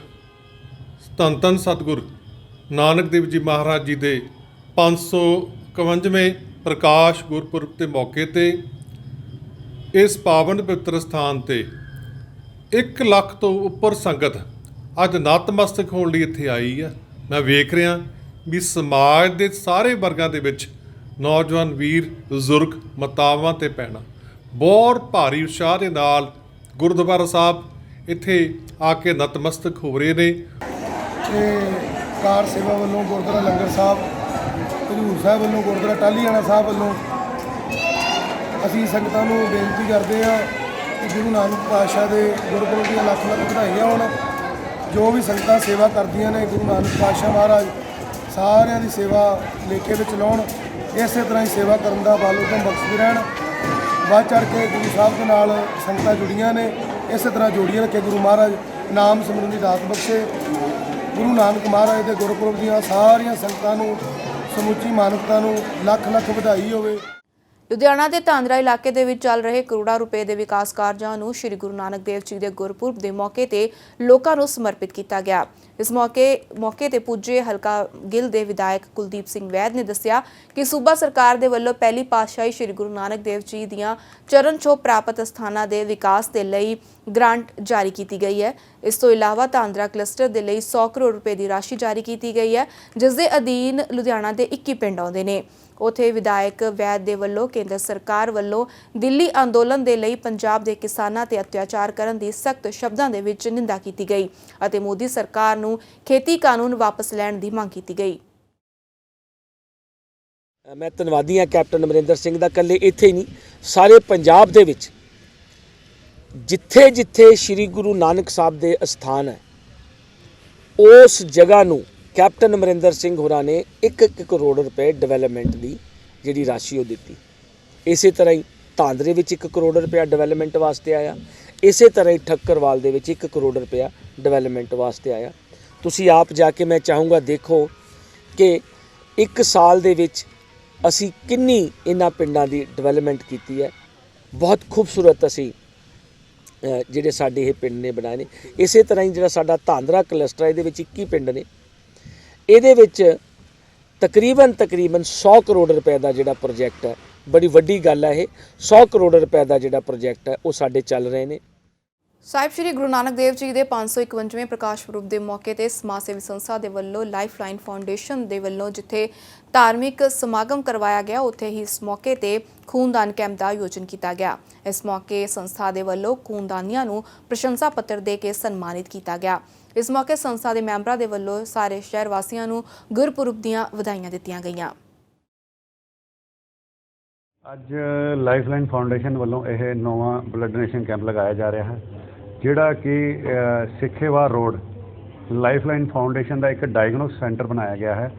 ਧੰਨ ਧੰਨ ਸਤਿਗੁਰ ਨਾਨਕ ਦੇਵ ਜੀ ਮਹਾਰਾਜ ਜੀ ਦੇ 551ਵੇਂ ਪ੍ਰਕਾਸ਼ ਗੁਰਪੁਰਬ ਦੇ ਮੌਕੇ ਤੇ ਇਸ ਪਾਵਨ ਪਵਿੱਤਰ ਸਥਾਨ ਤੇ 1 ਲੱਖ ਤੋਂ ਉੱਪਰ ਸੰਗਤ ਅੱਜ ਨਤਮਸਤਕ ਹੋਣ ਲਈ ਇੱਥੇ ਆਈ ਆ। ਮੈਂ ਵੇਖ ਰਿਹਾ ਵੀ ਸਮਾਜ ਦੇ ਸਾਰੇ ਵਰਗਾਂ ਦੇ ਵਿੱਚ ਨੌਜਵਾਨ ਵੀਰ, ਬਜ਼ੁਰਗ ਮਾਤਾਵਾਂ ਤੇ ਭੈਣਾਂ ਬਹੁਤ ਭਾਰੀ ਉਤਸ਼ਾਹ ਦੇ ਨਾਲ ਗੁਰਦੁਆਰਾ ਸਾਹਿਬ ਇੱਥੇ ਆ ਕੇ ਨਤਮਸਤਕ ਹੋ ਰਹੇ ਨੇ। ਤੇ ਕਾਰ ਸੇਵਾ ਵੱਲੋਂ ਗੁਰਦੁਆਰਾ ਲੰਗਰ ਸਾਹਿਬ, ਹਜ਼ੂਰ ਸਾਹਿਬ ਵੱਲੋਂ ਗੁਰਦੁਆਰਾ ਟਾਲੀਆਣਾ ਸਾਹਿਬ ਵੱਲੋਂ ਅਸੀਂ ਸੰਗਤਾਂ ਨੂੰ ਬੇਨਤੀ ਕਰਦੇ ਹਾਂ ਕਿ ਗੁਰੂ ਨਾਨਕ ਪਾਤਸ਼ਾਹ ਦੇ ਗੁਰਪੁਰਬ ਦੀਆਂ ਲੱਖ ਲੱਖ ਵਧਾਈਆਂ ਹੋਣ। ਜੋ ਵੀ ਸੰਗਤਾਂ ਸੇਵਾ ਕਰਦੀਆਂ ਨੇ, ਗੁਰੂ ਨਾਨਕ ਪਾਤਸ਼ਾਹ ਮਹਾਰਾਜ ਸਾਰਿਆਂ ਦੀ ਸੇਵਾ ਲੇਖੇ ਵਿੱਚ ਲਾਉਣ, ਇਸੇ ਤਰ੍ਹਾਂ ਹੀ ਸੇਵਾ ਕਰਨ ਦਾ ਬਲ ਉਦਮ ਬਖਸ਼ਦੇ ਰਹਿਣ। ਵੱਧ ਚੜ ਕੇ ਗੁਰੂ ਸਾਹਿਬ ਦੇ ਨਾਲ ਸੰਗਤਾਂ ਜੁੜੀਆਂ ਨੇ, ਇਸੇ ਤਰ੍ਹਾਂ ਜੋੜੀਆਂ ਰੱਖੇ ਗੁਰੂ ਮਹਾਰਾਜ, ਨਾਮ ਸਿਮਰਨ ਦੀ ਦਾਤ ਬਖਸ਼ੇ। ਗੁਰੂ ਨਾਨਕ ਮਹਾਰਾਜ ਦੇ ਗੁਰਪੁਰਬ ਦੀਆਂ ਸਾਰੀਆਂ ਸੰਗਤਾਂ ਨੂੰ, ਸਮੁੱਚੀ ਮਾਨਵਤਾ ਨੂੰ ਲੱਖ ਲੱਖ ਵਧਾਈ ਹੋਵੇ। ਲੁਧਿਆਣਾ ਦੇ ਤਾਂਦਰਾ ਇਲਾਕੇ ਦੇ ਵਿੱਚ ਚੱਲ ਰਹੇ ਕਰੋੜਾਂ ਰੁਪਏ ਦੇ ਵਿਕਾਸ ਕਾਰਜਾਂ ਨੂੰ ਸ੍ਰੀ ਗੁਰੂ ਨਾਨਕ ਦੇਵ ਜੀ ਦੇ ਗੁਰਪੁਰਬ ਦੇ ਮੌਕੇ ਤੇ ਲੋਕਾਂ ਨੂੰ ਸਮਰਪਿਤ ਕੀਤਾ ਗਿਆ। ਇਸ ਮੌਕੇ ਮੌਕੇ ਤੇ ਪੁੱਜੇ ਹਲਕਾ ਗਿੱਲ ਦੇ ਵਿਧਾਇਕ ਕੁਲਦੀਪ ਸਿੰਘ ਵੈਦ ਨੇ ਦੱਸਿਆ ਕਿ ਸੂਬਾ ਸਰਕਾਰ ਦੇ ਵੱਲੋਂ ਪਹਿਲੀ ਪਾਤਸ਼ਾਹੀ ਸ੍ਰੀ ਗੁਰੂ ਨਾਨਕ ਦੇਵ ਜੀ ਦੀਆਂ ਚਰਨ ਛੋਹ ਪ੍ਰਾਪਤ ਸਥਾਨਾਂ ਦੇ ਵਿਕਾਸ ਦੇ ਲਈ ਗ੍ਰਾਂਟ ਜਾਰੀ ਕੀਤੀ ਗਈ ਹੈ। ਇਸ ਤੋਂ ਇਲਾਵਾ ਤਾਂਦਰਾ ਕਲਸਟਰ ਦੇ ਲਈ 100 ਕਰੋੜ ਰੁਪਏ ਦੀ ਰਾਸ਼ੀ ਜਾਰੀ ਕੀਤੀ ਗਈ ਹੈ, ਜਿਸ ਦੇ ਅਧੀਨ ਲੁਧਿਆਣਾ ਦੇ 21 ਪਿੰਡ ਆਉਂਦੇ ਨੇ। ਉਥੇ ਵਿਧਾਇਕ ਵੈਦ ਦੇ ਵੱਲੋਂ, ਕੇਂਦਰ ਸਰਕਾਰ ਵੱਲੋਂ ਦਿੱਲੀ ਅੰਦੋਲਨ ਦੇ ਲਈ ਪੰਜਾਬ ਦੇ ਕਿਸਾਨਾਂ ਤੇ ਅਤਿਆਚਾਰ ਕਰਨ ਦੀ ਸਖਤ ਸ਼ਬਦਾਂ ਦੇ ਵਿੱਚ ਨਿੰਦਾ ਕੀਤੀ ਗਈ ਅਤੇ ਮੋਦੀ ਸਰਕਾਰ ਨੂੰ ਖੇਤੀ ਕਾਨੂੰਨ ਵਾਪਸ ਲੈਣ ਦੀ ਮੰਗ ਕੀਤੀ ਗਈ। ਮੈਂ ਧੰਨਵਾਦੀ ਹਾਂ ਕੈਪਟਨ ਅਮਰਿੰਦਰ ਸਿੰਘ ਦਾ, ਇਕੱਲੇ ਇੱਥੇ ਹੀ ਨਹੀਂ, ਸਾਰੇ ਪੰਜਾਬ ਦੇ ਵਿੱਚ। ਜਿੱਥੇ ਜਿੱਥੇ ਸ੍ਰੀ ਗੁਰੂ ਨਾਨਕ ਸਾਹਿਬ ਦੇ ਅਸਥਾਨ ਹੈ, ਉਸ ਜਗ੍ਹਾ ਨੂੰ ਕੈਪਟਨ ਅਮਰਿੰਦਰ ਸਿੰਘ ਹੋਰਾਂ ਨੇ 1-1 ਕਰੋੜ ਰੁਪਏ ਡਿਵੈਲਪਮੈਂਟ ਦੀ ਜਿਹੜੀ ਰਾਸ਼ੀ ਉਹ ਦਿੱਤੀ। ਇਸੇ ਤਰ੍ਹਾਂ ਹੀ ਧਾਂਦਰੇ ਵਿੱਚ 1 ਕਰੋੜ ਰੁਪਇਆ ਡਿਵੈਲਪਮੈਂਟ ਵਾਸਤੇ ਆਇਆ। ਇਸੇ ਤਰ੍ਹਾਂ ਹੀ ਠੱਕਰਵਾਲ ਦੇ ਵਿੱਚ 1 ਕਰੋੜ ਰੁਪਇਆ ਡਿਵੈਲਪਮੈਂਟ ਵਾਸਤੇ ਆਇਆ। ਤੁਸੀਂ ਆਪ ਜਾ ਕੇ ਮੈਂ ਚਾਹੂੰਗਾ ਦੇਖੋ ਕਿ ਇੱਕ ਸਾਲ ਦੇ ਵਿੱਚ ਅਸੀਂ ਕਿੰਨੀ ਇਹਨਾਂ ਪਿੰਡਾਂ ਦੀ ਡਿਵੈਲਪਮੈਂਟ ਕੀਤੀ ਹੈ। ਬਹੁਤ ਖੂਬਸੂਰਤ ਅਸੀਂ ਜਿਹੜੇ ਸਾਡੇ ਇਹ ਪਿੰਡ ਨੇ ਬਣਾਏ ਨੇ। ਇਸੇ ਤਰ੍ਹਾਂ ਹੀ ਜਿਹੜਾ ਸਾਡਾ ਧਾਂਦਰਾ ਕਲਸਟਰ ਇਹਦੇ ਵਿੱਚ 21 ਪਿੰਡ ਨੇ। ਇਹਦੇ ਵਿੱਚ ਤਕਰੀਬਨ ਤਕਰੀਬਨ 100 ਕਰੋੜ ਰੁਪਏ ਦਾ ਜਿਹੜਾ ਪ੍ਰੋਜੈਕਟ ਹੈ, ਬੜੀ ਵੱਡੀ ਗੱਲ ਹੈ ਇਹ 100 ਕਰੋੜ ਰੁਪਏ ਦਾ ਜਿਹੜਾ ਪ੍ਰੋਜੈਕਟ ਹੈ, ਉਹ ਸਾਡੇ ਚੱਲ ਰਹੇ ਨੇ। ਸਾਹਿਬ, ਸ੍ਰੀ ਗੁਰੂ ਨਾਨਕ ਦੇਵ ਜੀ ਦੇ 551ਵੇਂ ਪ੍ਰਕਾਸ਼ ਪੁਰਬ ਦੇ ਮੌਕੇ ਤੇ ਸਮਾਜ ਸੇਵੀ ਸੰਸਥਾ ਦੇ ਵੱਲੋਂ ਲਾਈਫਲਾਈਨ ਫਾਊਂਡੇਸ਼ਨ ਦੇ ਵੱਲੋਂ ਜਿੱਥੇ ਧਾਰਮਿਕ ਸਮਾਗਮ ਕਰਵਾਇਆ ਗਿਆ, ਉੱਥੇ ਹੀ ਇਸ ਮੌਕੇ ਤੇ ਖੂਨਦਾਨ ਕੈਂਪ ਦਾ ਆਯੋਜਨ ਕੀਤਾ ਗਿਆ। ਇਸ ਮੌਕੇ ਸੰਸਥਾ ਦੇ ਵੱਲੋਂ ਖੂਨਦਾਨੀਆਂ ਨੂੰ ਪ੍ਰਸ਼ੰਸਾ ਪੱਤਰ ਦੇ ਕੇ ਸਨਮਾਨਿਤ ਕੀਤਾ ਗਿਆ। ਇਸ ਮੌਕੇ ਸੰਸਥਾ ਦੇ ਮੈਂਬਰਾਂ ਦੇ ਵੱਲੋਂ ਸਾਰੇ ਸ਼ਹਿਰ ਵਾਸੀਆਂ ਨੂੰ ਗੁਰਪੁਰਬ ਦੀਆਂ ਵਧਾਈਆਂ ਦਿੱਤੀਆਂ ਗਈਆਂ। ਅੱਜ ਲਾਈਫਲਾਈਨ ਫਾਊਂਡੇਸ਼ਨ ਵੱਲੋਂ ਇਹ ਨਵਾਂ ਬਲੱਡ ਡੋਨੇਸ਼ਨ ਕੈਂਪ ਲਗਾਇਆ ਜਾ ਰਿਹਾ ਹੈ, ਜਿਹੜਾ ਕਿ ਸਿੱਖੇਵਾਰ ਰੋਡ ਲਾਈਫਲਾਈਨ ਫਾਊਂਡੇਸ਼ਨ ਦਾ ਇੱਕ ਡਾਇਗਨੋਸ ਸੈਂਟਰ ਬਣਾਇਆ ਗਿਆ ਹੈ,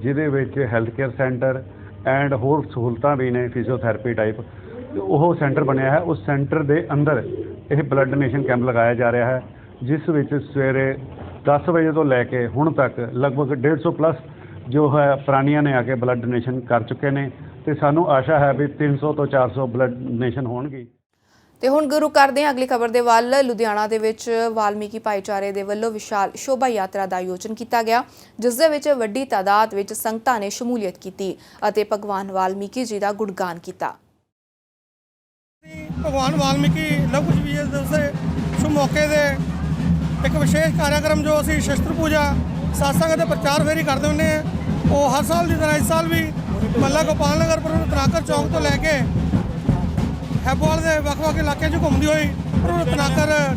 ਜਿਹਦੇ ਵਿੱਚ ਹੈਲਥ ਕੇਅਰ ਸੈਂਟਰ ਐਂਡ ਹੋਰ ਸਹੂਲਤਾਂ ਵੀ ਨੇ ਫਿਜ਼ੀਓਥੈਰੇਪੀ ਟਾਈਪ ਉਹ ਸੈਂਟਰ ਬਣਿਆ ਹੈ, ਉਸ ਸੈਂਟਰ ਦੇ ਅੰਦਰ ਇਹ ਬਲੱਡ ਡੋਨੇਸ਼ਨ ਕੈਂਪ ਲਗਾਇਆ ਜਾ ਰਿਹਾ ਹੈ। ਜਿਸ ਵਿੱਚ ਸਵੇਰੇ 10 ਵਜੇ ਤੋਂ ਲੈ ਕੇ ਹੁਣ ਤੱਕ ਲਗਭਗ 150 ਪਲੱਸ ਜੋ ਹੈ ਪ੍ਰਾਣੀਆਂ ਨੇ ਆ ਕੇ ਬਲੱਡ ਡੋਨੇਸ਼ਨ ਕਰ ਚੁੱਕੇ ਨੇ ਤੇ ਸਾਨੂੰ ਆਸ਼ਾ ਹੈ ਵੀ 300 ਤੋਂ 400 ਬਲੱਡ ਡੋਨੇਸ਼ਨ ਹੋਣਗੇ। ਤੇ ਹੁਣ ਗੁਰੂ ਕਰਦੇ ਹਾਂ ਅਗਲੀ ਖਬਰ ਦੇ ਵੱਲ ਲੁਧਿਆਣਾ ਦੇ ਵਿੱਚ ਵਾਲਮੀਕੀ ਭਾਈਚਾਰੇ ਦੇ ਵੱਲੋਂ ਵਿਸ਼ਾਲ ਸ਼ੋਭਾ ਯਾਤਰਾ ਦਾ ਆਯੋਜਨ ਕੀਤਾ ਗਿਆ ਜਿਸ ਦੇ ਵਿੱਚ ਵੱਡੀ ਤਾਦਾਦ ਵਿੱਚ ਸੰਗਤਾਂ ਨੇ ਸ਼ਮੂਲੀਅਤ ਕੀਤੀ ਅਤੇ ਭਗਵਾਨ ਵਾਲਮੀਕੀ ਜੀ ਦਾ ਗੁਣਗਾਨ ਕੀਤਾ। ਭਗਵਾਨ ਵਾਲਮੀਕੀ ਲਵ ਕੁਸ਼ ਵਿਜੇ ਦਿਵਸ ਦੇ ਸ਼ੁਭ ਮੌਕੇ ਦੇ ਇੱਕ ਵਿਸ਼ੇਸ਼ ਕਾਰਜਕ੍ਰਮ ਜੋ ਅਸੀਂ ਸ਼ਸਤਰ ਪੂਜਾ ਸਾਸਾਂਗ ਦੇ ਪ੍ਰਚਾਰ ਫੇਰੀ ਕਰਦੇ ਹੁੰਦੇ ਆ ਉਹ ਹਰ ਸਾਲ ਦੀ ਤਰ੍ਹਾਂ ਇਸ ਸਾਲ ਵੀ ਮੱਲਾ ਗੋਪਾਲ ਨਗਰ ਪਰ ਤਨਾਕਰ ਚੌਂਕ ਤੋਂ ਲੈ ਕੇ ਹੈਬੋਵਾਲ ਦੇ ਵੱਖ-ਵੱਖ ਇਲਾਕਿਆਂ 'ਚ ਘੁੰਮਦੀ ਹੋਈ ਪਰ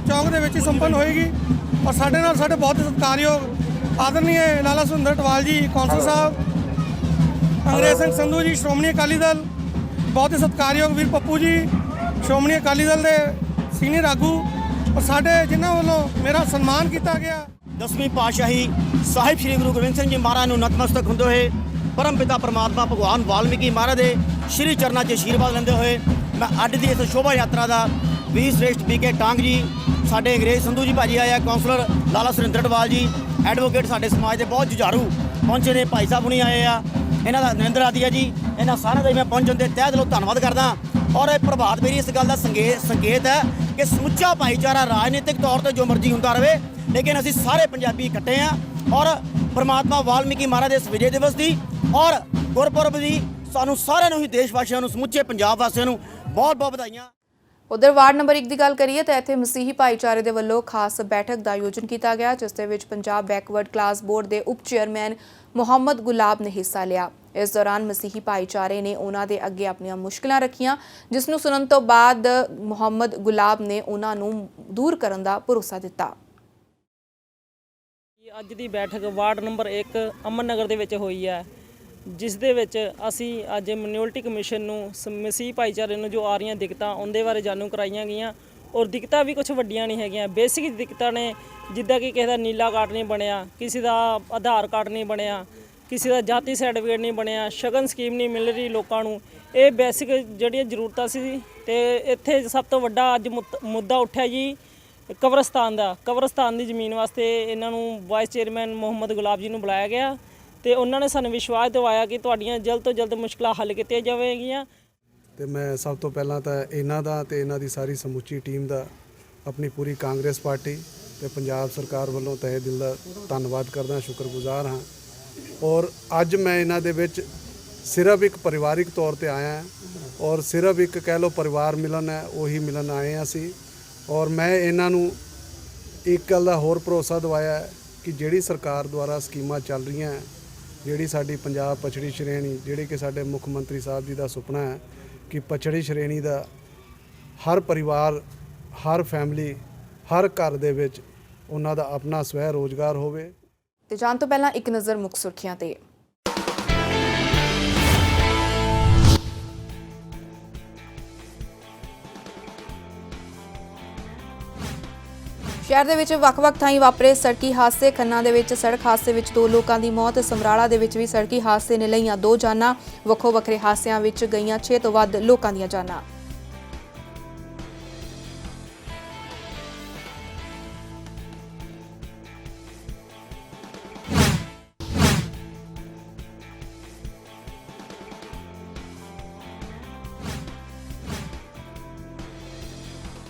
ਚੌਂਕ ਦੇ ਵਿੱਚ ਹੀ ਸੰਪੰਨ ਹੋਏਗੀ ਔਰ ਸਾਡੇ ਨਾਲ ਸਾਡੇ ਬਹੁਤ ਸਤਿਕਾਰਯੋਗ ਆਦਰਨੀय ਲਾਲਾ ਸੁੰਦਰ ਟਵਾਲ ਜੀ, ਕੌਂਸਲ ਸਾਹਿਬ, ਅੰਗਰੇਜ਼ ਸਿੰਘ ਸੰਧੂ ਜੀ, ਸ਼੍ਰੋਮਣੀ ਅਕਾਲੀ ਦਲ, ਬਹੁਤ ਹੀ ਸਤਿਕਾਰਯੋਗ ਵੀਰ ਪੱਪੂ ਜੀ, ਸ਼੍ਰੋਮਣੀ ਅਕਾਲੀ ਦਲ ਦੇ ਸੀਨੀਅਰ ਆਗੂ ਔਰ ਸਾਡੇ ਜਿਨ੍ਹਾਂ ਵੱਲੋਂ ਮੇਰਾ ਸਨਮਾਨ ਕੀਤਾ ਗਿਆ। ਦਸਵੀਂ ਪਾਤਸ਼ਾਹੀ ਸਾਹਿਬ ਸ੍ਰੀ ਗੁਰੂ ਗੋਬਿੰਦ ਸਿੰਘ ਜੀ ਮਹਾਰਾਜ ਨੂੰ ਨਤਮਸਤਕ ਹੁੰਦੇ ਹੋਏ, ਪਰਮ ਪਿਤਾ ਪਰਮਾਤਮਾ ਭਗਵਾਨ ਵਾਲਮੀਕੀ ਮਹਾਰਾਜ ਦੇ ਸ਼੍ਰੀ ਚਰਨਾਂ 'ਚ ਅਸ਼ੀਰਵਾਦ ਲੈਂਦੇ ਹੋਏ, ਮੈਂ ਅੱਜ ਦੀ ਇਸ ਸ਼ੋਭਾ ਯਾਤਰਾ ਦਾ ਵੀਰ ਸ੍ਰੇਸ਼ਟ ਬੀਕੇ ਟਾਂਗ ਜੀ, ਸਾਡੇ ਅੰਗਰੇਜ਼ ਸੰਧੂ ਜੀ ਭਾਜੀ ਆਇਆ ਕਾਉਂਸਲਰ ਲਾਲਾ ਸੁਰਿੰਦਰਟਵਾਲ ਜੀ, ਐਡਵੋਕੇਟ ਸਾਡੇ ਸਮਾਜ ਦੇ ਬਹੁਤ ਜੁਝਾਰੂ ਪਹੁੰਚੇ ਨੇ, ਭਾਈ ਸਾਹਿਬ ਹੁਣੀ ਆਏ ਆ, ਇਹਨਾਂ ਦਾ ਨਰਿੰਦਰ ਆਦੀਆ ਜੀ, ਇਹਨਾਂ ਸਾਰਿਆਂ ਦਾ ਹੀ ਮੈਂ ਪਹੁੰਚਣ ਦੇ ਤਹਿ ਦਿਲੋਂ ਧੰਨਵਾਦ ਕਰਦਾ। ਔਰ ਇਹ ਪ੍ਰਭਾਤ ਮੇਰੀ ਇਸ ਗੱਲ ਦਾ ਸੰਗੇ ਸੰਕੇਤ ਹੈ ਕਿ ਸਮੁੱਚਾ ਭਾਈਚਾਰਾ ਰਾਜਨੀਤਿਕ ਤੌਰ ਤੇ ਜੋ ਮਰਜ਼ੀ ਹੁੰਦਾ ਰਵੇ, ਲੇਕਿਨ ਅਸੀਂ ਸਾਰੇ ਪੰਜਾਬੀ ਇਕੱਠੇ ਆ ਔਰ ਪ੍ਰਮਾਤਮਾ ਵਾਲਮੀਕੀ ਮਹਾਰਾਜ ਦੇ ਇਸ ਵਿਜੇ ਦਿਵਸ ਦੀ ਔਰ ਗੁਰਪੁਰਬ ਦੀ ਸਾਨੂੰ ਸਾਰਿਆਂ ਨੂੰ ਹੀ ਦੇਸ਼ ਵਾਸੀਆਂ ਨੂੰ, ਸਮੁੱਚੇ ਪੰਜਾਬ ਵਾਸੀਆਂ ਨੂੰ ਬਹੁਤ ਬਹੁਤ ਵਧਾਈਆਂ। ਉਧਰ ਵਾਰਡ ਨੰਬਰ 1 ਦੀ ਗੱਲ ਕਰੀਏ ਤਾਂ ਇੱਥੇ ਮਸੀਹੀ ਭਾਈਚਾਰੇ ਦੇ ਵੱਲੋਂ ਖਾਸ ਬੈਠਕ ਦਾ ਆਯੋਜਨ ਕੀਤਾ ਗਿਆ, ਜਿਸ ਦੇ ਵਿੱਚ ਪੰਜਾਬ ਬੈਕਵਰਡ ਕਲਾਸ ਬੋਰਡ ਦੇ ਉਪ ਚੇਅਰਮੈਨ ਮੁਹੰਮਦ ਗੁਲਾਬ ਨੇ ਹਿੱਸਾ ਲਿਆ। ਇਸ ਦੌਰਾਨ ਮਸੀਹੀ ਭਾਈਚਾਰੇ ਨੇ ਉਹਨਾਂ ਦੇ ਅੱਗੇ ਆਪਣੀਆਂ ਮੁਸ਼ਕਲਾਂ ਰੱਖੀਆਂ, ਜਿਸ ਨੂੰ ਸੁਣਨ ਤੋਂ ਬਾਅਦ ਮੁਹੰਮਦ ਗੁਲਾਬ ਨੇ ਉਹਨਾਂ ਨੂੰ ਦੂਰ ਕਰਨ ਦਾ ਭਰੋਸਾ ਦਿੱਤਾ। ਅੱਜ ਦੀ ਬੈਠਕ ਵਾਰਡ ਨੰਬਰ 1 ਅਮਨ ਨਗਰ ਦੇ ਵਿੱਚ ਹੋਈ ਹੈ, ਜਿਸ ਦੇ ਵਿੱਚ ਅਸੀਂ ਅੱਜ ਮਿਨਿਓਰਟੀ ਕਮਿਸ਼ਨ ਨੂੰ ਸ- ਮਸੀਹ ਭਾਈਚਾਰੇ ਨੂੰ ਜੋ ਆ ਰਹੀਆਂ ਦਿੱਕਤਾਂ ਉਹਦੇ ਬਾਰੇ ਜਾਣੂ ਕਰਾਈਆਂ ਗਈਆਂ। ਔਰ ਦਿੱਕਤਾਂ ਵੀ ਕੁਝ ਵੱਡੀਆਂ ਨਹੀਂ ਹੈਗੀਆਂ। ਬੇਸਿਕ ਦਿੱਕਤਾਂ ਨੇ, ਜਿੱਦਾਂ ਕਿ ਕਿਸੇ ਦਾ ਨੀਲਾ ਕਾਰਡ ਨਹੀਂ ਬਣਿਆ, ਕਿਸੇ ਦਾ ਆਧਾਰ ਕਾਰਡ ਨਹੀਂ ਬਣਿਆ, ਕਿਸੇ ਦਾ ਜਾਤੀ ਸਰਟੀਫਿਕੇਟ ਨਹੀਂ ਬਣਿਆ, ਸ਼ਗਨ ਸਕੀਮ ਨਹੀਂ ਮਿਲ ਰਹੀ ਲੋਕਾਂ ਨੂੰ। ਇਹ ਬੇਸਿਕ ਜਿਹੜੀਆਂ ਜ਼ਰੂਰਤਾਂ ਸੀ ਤੇ ਇੱਥੇ ਸਭ ਤੋਂ ਵੱਡਾ ਅੱਜ ਮੁੱਦਾ ਉੱਠਿਆ ਜੀ ਕਬਰਸਤਾਨ ਦਾ। ਕਬਰਸਤਾਨ ਦੀ ਜ਼ਮੀਨ ਵਾਸਤੇ ਇਹਨਾਂ ਨੂੰ ਵਾਈਸ ਚੇਅਰਮੈਨ ਮੁਹੰਮਦ ਗੁਲਾਬ ਜੀ ਨੂੰ ਬੁਲਾਇਆ ਗਿਆ ਤੇ ਉਹਨਾਂ ਨੇ ਸਾਨੂੰ ਵਿਸ਼ਵਾਸ ਦਿਵਾਇਆ ਕਿ ਤੁਹਾਡੀਆਂ ਜਲਦ ਤੋਂ ਜਲਦ ਮੁਸ਼ਕਲਾਂ ਹੱਲ ਕੀਤੀਆਂ ਜਾਵੇਗੀਆਂ। ਤੇ ਮੈਂ ਸਭ ਤੋਂ ਪਹਿਲਾਂ ਤਾਂ ਇਹਨਾਂ ਦਾ ਤੇ ਇਹਨਾਂ ਦੀ ਸਾਰੀ ਸਮੁੱਚੀ ਟੀਮ ਦਾ ਆਪਣੀ ਪੂਰੀ ਕਾਂਗਰਸ ਪਾਰਟੀ ਤੇ ਪੰਜਾਬ ਸਰਕਾਰ ਵੱਲੋਂ ਤਹਿ ਦਿਲ ਦਾ ਧੰਨਵਾਦ ਕਰਦਾ, ਸ਼ੁਕਰਗੁਜ਼ਾਰ ਹਾਂ। ਔਰ ਅੱਜ ਮੈਂ ਇਹਨਾਂ ਦੇ ਵਿੱਚ ਸਿਰਫ ਇੱਕ ਪਰਿਵਾਰਿਕ ਤੌਰ ਤੇ ਆਇਆ ਔਰ ਸਿਰਫ ਇੱਕ ਕਹਿ ਲਓ ਪਰਿਵਾਰ ਮਿਲਨ ਹੈ, ਉਹੀ ਮਿਲਨ ਆਏ ਹਾਂ ਅਸੀਂ। ਔਰ ਮੈਂ ਇਹਨਾਂ ਨੂੰ ਇੱਕ ਗੱਲ ਦਾ ਹੋਰ ਭਰੋਸਾ ਦਵਾਇਆ ਕਿ ਜਿਹੜੀ ਸਰਕਾਰ ਦੁਆਰਾ ਸਕੀਮਾਂ ਚੱਲ ਰਹੀਆਂ ਜਿਹੜੀ ਸਾਡੀ ਪੰਜਾਬ ਪਛੜੀ ਸ਼੍ਰੇਣੀ, ਜਿਹੜੀ ਕਿ ਸਾਡੇ ਮੁੱਖ ਮੰਤਰੀ ਸਾਹਿਬ ਜੀ ਦਾ ਸੁਪਨਾ ਹੈ ਕਿ ਪਛੜੀ ਸ਼੍ਰੇਣੀ ਦਾ ਹਰ ਪਰਿਵਾਰ, ਹਰ ਫੈਮਿਲੀ ਹਰ ਘਰ ਦੇ ਵਿੱਚ ਉਹਨਾਂ ਦਾ ਆਪਣਾ ਸਵੈ ਰੋਜ਼ਗਾਰ ਹੋਵੇ। ਤੇ ਜਾਣ ਤੋਂ ਪਹਿਲਾਂ ਇੱਕ ਨਜ਼ਰ ਮੁੱਖ ਸੁਰਖੀਆਂ ਤੇ। ਸ਼ਹਿਰ ਦੇ ਵਿੱਚ ਵੱਖ-ਵੱਖ ਥਾਈਂ ਵਾਪਰੇ ਸੜਕੀ ਹਾਦਸੇ। ਖੰਨਾ ਦੇ ਵਿੱਚ ਸੜਕ ਹਾਦਸੇ ਵਿੱਚ ਦੋ ਲੋਕਾਂ ਦੀ ਮੌਤ। ਸਮਰਾਲਾ ਦੇ ਵਿੱਚ ਵੀ ਸੜਕੀ ਹਾਦਸੇ ਨੇ ਲਈਆਂ ਦੋ ਜਾਨਾਂ। ਵੱਖੋ ਵੱਖਰੇ ਹਾਦਸਿਆਂ ਵਿੱਚ ਗਈਆਂ 6 ਤੋਂ ਵੱਧ ਲੋਕਾਂ ਦੀਆਂ ਜਾਨਾਂ।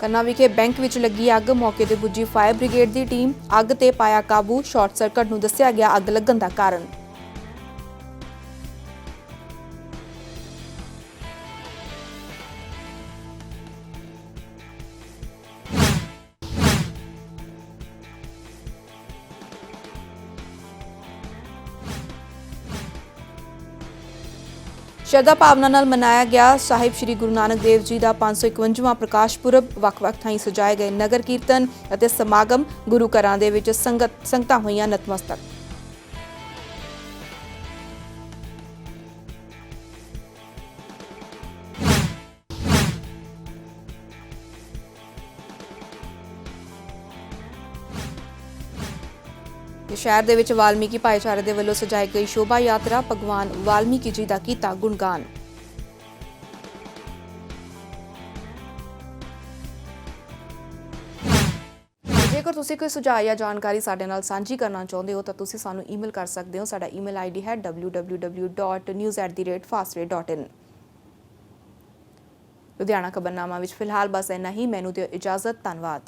ਕੰਨਾ ਵਿਖੇ ਬੈਂਕ ਵਿੱਚ ਲੱਗੀ ਅੱਗ। ਮੌਕੇ ਤੇ ਪੁੱਜੀ ਫਾਇਰ ਬ੍ਰਿਗੇਡ ਦੀ ਟੀਮ ਅੱਗ ਤੇ ਪਾਇਆ ਕਾਬੂ। ਸ਼ਾਰਟ ਸਰਕਟ ਨੂੰ ਦੱਸਿਆ ਗਿਆ ਅੱਗ ਲੱਗਣ ਦਾ ਕਾਰਨ। ਸ਼ਰਧਾ ਭਾਵਨਾ ਨਾਲ ਮਨਾਇਆ ਗਿਆ। ਸਾਹਿਬ ਸ੍ਰੀ ਗੁਰੂ ਨਾਨਕ ਦੇਵ ਜੀ ਦਾ 551ਵਾਂ ਪ੍ਰਕਾਸ਼ ਪੁਰਬ ਵੱਖ-ਵੱਖ ਥਾਈਂ ਸਜਾਏ ਗਏ ਨਗਰ ਕੀਰਤਨ ਅਤੇ ਸਮਾਗਮ ਗੁਰੂ ਘਰਾਂ ਦੇ ਵਿੱਚ ਸੰਗਤ ਸੰਗਤਾਂ ਹੋਈਆਂ ਨਤਮਸਤਕ। ਤੇ ਸ਼ਹਿਰ ਦੇ ਵਿੱਚ ਵਾਲਮੀਕੀ ਭਾਈਚਾਰੇ ਦੇ ਵੱਲੋਂ ਸਜਾਈ ਗਈ ਸ਼ੋਭਾ ਯਾਤਰਾ ਭਗਵਾਨ ਵਾਲਮੀਕੀ ਜੀ ਦਾ ਕੀਤਾ ਗੁਣਗਾਨ। ਜੇਕਰ ਤੁਸੀਂ ਕੋਈ ਸੁਝਾਅ ਜਾਂ ਜਾਣਕਾਰੀ ਸਾਡੇ ਨਾਲ ਸਾਂਝੀ ਕਰਨਾ ਚਾਹੁੰਦੇ ਹੋ, ਤਾਂ ਤੁਸੀਂ ਸਾਨੂੰ ਈਮੇਲ ਕਰ ਸਕਦੇ ਹੋ। ਸਾਡਾ ਈਮੇਲ ਆਈਡੀ ਹੈ www.news@fastray.in ਲੁਧਿਆਣਾ ਖਬਰਨਾਮਾ ਵਿੱਚ ਫਿਲਹਾਲ ਬਸ ਇੰਨਾ ਹੀ। ਮੈਨੂੰ ਦਿਓ ਇਜਾਜ਼ਤ। ਧੰਨਵਾਦ।